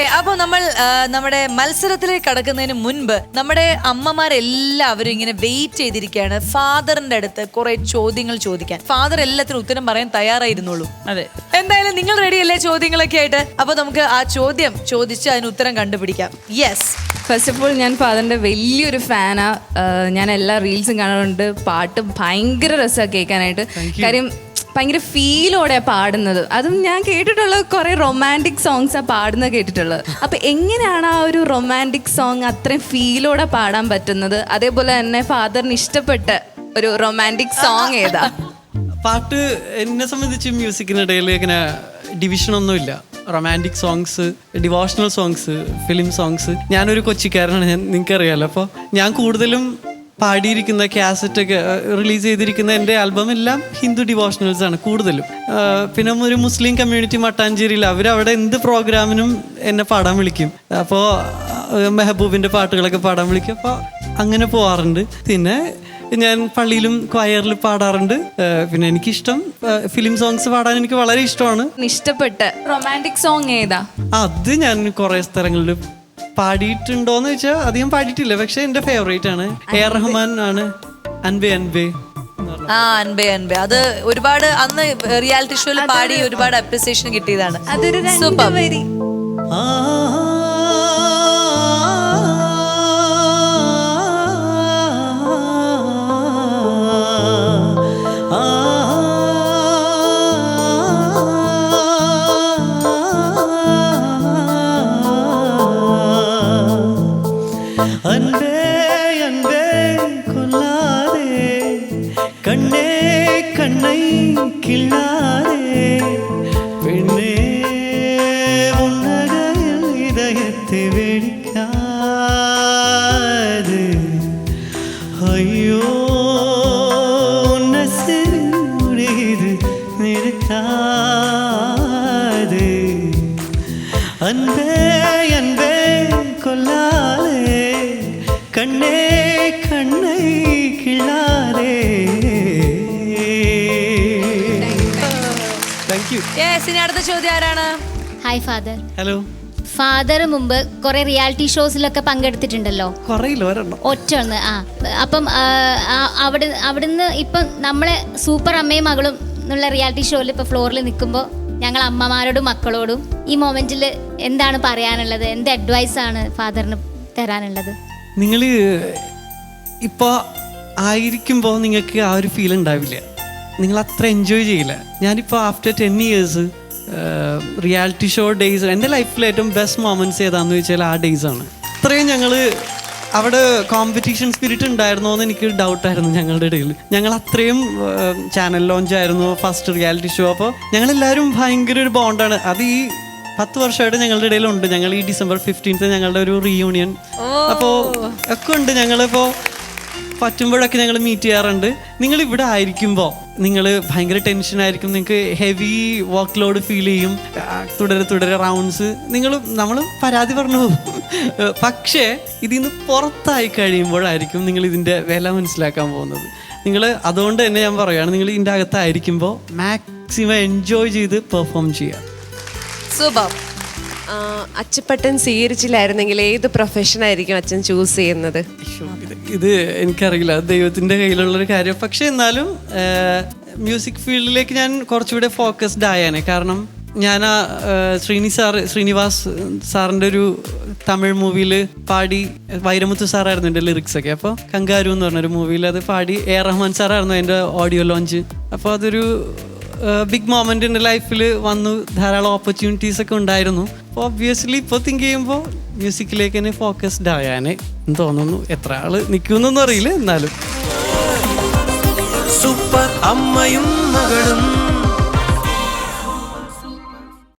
Okay അപ്പൊ നമ്മൾ നമ്മുടെ മത്സരത്തിലേക്ക് കടക്കുന്നതിന് മുൻപ് നമ്മുടെ അമ്മമാരെല്ലാവരും ഇങ്ങനെ വെയിറ്റ് ചെയ്തിരിക്കുകയാണ് ഫാദറിന്റെ അടുത്ത് കുറെ ചോദ്യങ്ങൾ ചോദിക്കാൻ. ഫാദർ എല്ലാത്തിനും ഉത്തരം പറയാൻ തയ്യാറായിരുന്നുള്ളൂ. അതെ. എന്തായാലും നിങ്ങൾ റെഡി അല്ലേ ചോദ്യങ്ങളൊക്കെ ആയിട്ട്? അപ്പൊ നമുക്ക് ആ ചോദ്യം ചോദിച്ച് അതിന് ഉത്തരം കണ്ടുപിടിക്കാം. യെസ് ഫസ്റ്റ് ഓഫ് ഓൾ ഞാൻ ഫാദറിന്റെ വലിയൊരു ഫാനാ ഞാൻ എല്ലാ റീൽസും കാണാറുണ്ട്. പാട്ട് ഭയങ്കര രസമാണ് കേൾക്കാനായിട്ട്. കാര്യം ഭയങ്കര ഫീലോടെ പാടുന്നത്. അതും ഞാൻ കേട്ടിട്ടുള്ള കുറേ റൊമാന്റിക് സോങ്സാണ് പാടുന്നത് കേട്ടിട്ടുള്ളത്. അപ്പം എങ്ങനെയാണ് ആ ഒരു റൊമാന്റിക് സോങ് അത്രയും ഫീലോടെ പാടാൻ പറ്റുന്നത്? അതേപോലെ തന്നെ ഫാദറിന് ഇഷ്ടപ്പെട്ട ഒരു റൊമാന്റിക് സോങ് ഏതാ? പാട്ട് എന്നെ സംബന്ധിച്ച് മ്യൂസിക്കിനിടയിൽ ഇങ്ങനെ ഡിവിഷൻ ഒന്നുമില്ല. Romantic songs devotional songs film songs ഞാനൊരു കൊച്ചിക്കാരനാണ് ഞാൻ നിങ്ങൾക്കറിയാലോ. അപ്പോൾ ഞാൻ കൂടുതലും പാടിയിരിക്കുന്ന കാസറ്റ് ഒക്കെ റിലീസ് ചെയ്തിരിക്കുന്ന എന്റെ ആൽബം എല്ലാം ഹിന്ദു ഡിവോഷണൽസ് ആണ് കൂടുതലും. പിന്നെ ഒരു മുസ്ലിം കമ്മ്യൂണിറ്റി മട്ടാഞ്ചേരിയിൽ അവരവിടെ എന്ത് പ്രോഗ്രാമിനും എന്നെ പാടാൻ വിളിക്കും. അപ്പോൾ മെഹബൂബിന്റെ പാട്ടുകളൊക്കെ പാടാൻ വിളിക്കും. അപ്പോൾ അങ്ങനെ പോകാറുണ്ട് പിന്നെ ഞാൻ പള്ളിയിലും ക്വയറിൽ പാടാറുണ്ട്. പിന്നെ എനിക്കിഷ്ടം ഫിലിം സോങ്സ് പാടാൻ എനിക്ക് വളരെ ഇഷ്ടമാണ്. ഇഷ്ടപ്പെട്ട. റൊമാന്റിക് സോങ് ഏതാ? അത് ഞാൻ കുറേ സ്ഥലങ്ങളിൽ പാടിയിട്ടുണ്ടോന്ന് വെച്ചാൽ അധികം പാടിയിട്ടില്ല പക്ഷെ എന്റെ ഫേവറേറ്റ് ആണ്. എ ആർ റഹ്മാൻ ആണ്. അൻബെ അൻബെ ആ അൻബേ അൻബേ അത് ഒരുപാട് അന്ന് റിയാലിറ്റി ഷോയിൽ പാടി ഒരുപാട് അപ്രിസിയേഷൻ കിട്ടിയതാണ്. Super. ആ அன்பே கொல்லாதே கண்ணே கண்ணை கிள்ளாதே. பெண்ணே உன்னகையில் இதயத்தை வெடிக்காது. ஐயோ உன்னை சிறு அன்பே கண்ணே கண்ணை கிள்ளாதே താങ്ക് യു യെസ് ഇനി അടുത്ത ചോദ്യം ആരാണ് ഹായ് ഫാദർ ഹലോ ഫാദർ മുമ്പ് കുറെ റിയാലിറ്റി ഷോസിലൊക്കെ പങ്കെടുത്തിട്ടുണ്ടല്ലോ കുറയില്ല ഒരെണ്ണം ഒറ്റ ഒന്ന് ആ അപ്പം ആ, ആ, അവിടെ അവിടുന്ന് ഇപ്പം നമ്മളെ സൂപ്പർ അമ്മയും മകളും എന്നുള്ള റിയാലിറ്റി ഷോയിൽ ഇപ്പം ഫ്ലോറിൽ നിൽക്കുമ്പോൾ ഞങ്ങൾ അമ്മമാരോടും മക്കളോടും ഈ മൊമെന്റിൽ എന്താണ് പറയാനുള്ളത് എന്ത് അഡ്വൈസ് ആണ് ഫാദറിന് തരാനുള്ളത് നിങ്ങൾ ഇപ്പോൾ ആയിരിക്കുമ്പോൾ നിങ്ങൾക്ക് ആ ഒരു ഫീൽ ഉണ്ടാവില്ല. നിങ്ങൾ അത്ര എൻജോയ് ചെയ്യില്ല. ഞാനിപ്പോൾ after ten years reality show days എന്റെ ലൈഫിൽ ഏറ്റവും ബെസ്റ്റ് മൊമെന്റ്സ് ഏതാണെന്ന് വെച്ചാൽ ആ ഡേയ്സ് ആണ്. അത്രയും ഞങ്ങൾ അവിടെ കോമ്പറ്റീഷൻ സ്പിരിറ്റ് ഉണ്ടായിരുന്നോ എന്ന് എനിക്ക് ഡൗട്ടായിരുന്നു ഞങ്ങളുടെ ഇടയിൽ ഞങ്ങൾ അത്രയും ചാനൽ ലോഞ്ച് ആയിരുന്നു ഫസ്റ്റ് റിയാലിറ്റി ഷോ അപ്പോൾ ഞങ്ങളെല്ലാവരും ഭയങ്കര ഒരു ബോണ്ടാണ് അത് ഈ പത്ത് വർഷമായിട്ട് ഞങ്ങളുടെ ഇടയിലുണ്ട്. ഞങ്ങൾ ഈ ഡിസംബർ ഫിഫ്റ്റീൻത്ത് ഞങ്ങളുടെ ഒരു റീയൂണിയൻ അപ്പോൾ ഒക്കെ ഉണ്ട്. ഞങ്ങളിപ്പോൾ പറ്റുമ്പോഴൊക്കെ ഞങ്ങൾ മീറ്റ് ചെയ്യാറുണ്ട്. നിങ്ങൾ ഇവിടെ ആയിരിക്കുമ്പോൾ നിങ്ങൾ ഭയങ്കര ടെൻഷനായിരിക്കും നിങ്ങൾക്ക് ഹെവി വർക്ക് ലോഡ് ഫീൽ ചെയ്യും തുടരെ തുടരെ റൗണ്ട്സ് നിങ്ങൾ നമ്മൾ പരാതി പറഞ്ഞു പോകും. പക്ഷേ ഇതിൽ നിന്ന് പുറത്തായി കഴിയുമ്പോഴായിരിക്കും നിങ്ങൾ ഇതിന്റെ വില മനസ്സിലാക്കാൻ പോകുന്നത്. നിങ്ങൾ അതുകൊണ്ട് തന്നെ ഞാൻ പറയുകയാണ് നിങ്ങൾ ഇതിന്റെ അകത്തായിരിക്കുമ്പോൾ മാക്സിമം എൻജോയ് ചെയ്ത് പെർഫോം ചെയ്യുക. സൂപ്പർ അച്ചപ്പട്ടൻ സ്വീകരിച്ചില്ലായിരുന്നെങ്കിൽ ഏത് പ്രൊഫഷൻ ആയിരിക്കും അച്ഛൻ ചൂസ് ചെയ്യുന്നത്? ഇത് എനിക്കറിയില്ല. ദൈവത്തിന്റെ കയ്യിലുള്ള ഒരു കാര്യം. പക്ഷെ എന്നാലും മ്യൂസിക് ഫീൽഡിലേക്ക് ഞാൻ കുറച്ചുകൂടെ ഫോക്കസ്ഡ് ആയേനെ. കാരണം ഞാൻ ആ, ശ്രീനി സാർ ശ്രീനിവാസ് സാറിന്റെ ഒരു തമിഴ് മൂവിയിൽ പാടി വൈരമുത്തു സാറായിരുന്നു എന്റെ ലിറിക്സ് ഒക്കെ. അപ്പോൾ കങ്കാരു എന്ന് പറഞ്ഞൊരു മൂവിയിൽ അത് പാടി എ റഹ്മാൻ സാറായിരുന്നു എന്റെ ഓഡിയോ ലോഞ്ച് അപ്പോൾ അതൊരു ബിഗ് മോമെന്റ് എന്റെ ലൈഫിൽ വന്നു ധാരാളം ഓപ്പർച്യൂണിറ്റീസ് ഒക്കെ ഉണ്ടായിരുന്നു. അപ്പോൾ ഒബ്വിയസ്ലി ഇപ്പോൾ തിങ്ക് ചെയ്യുമ്പോൾ മ്യൂസിക്കിലേക്ക് തന്നെ ഫോക്കസ്ഡ് ആയാനെ എന്ന് തോന്നുന്നു എത്ര ആൾ നിൽക്കുമെന്നൊന്നും അറിയില്ല എന്നാലും. സൂപ്പർ അമ്മയും മകളും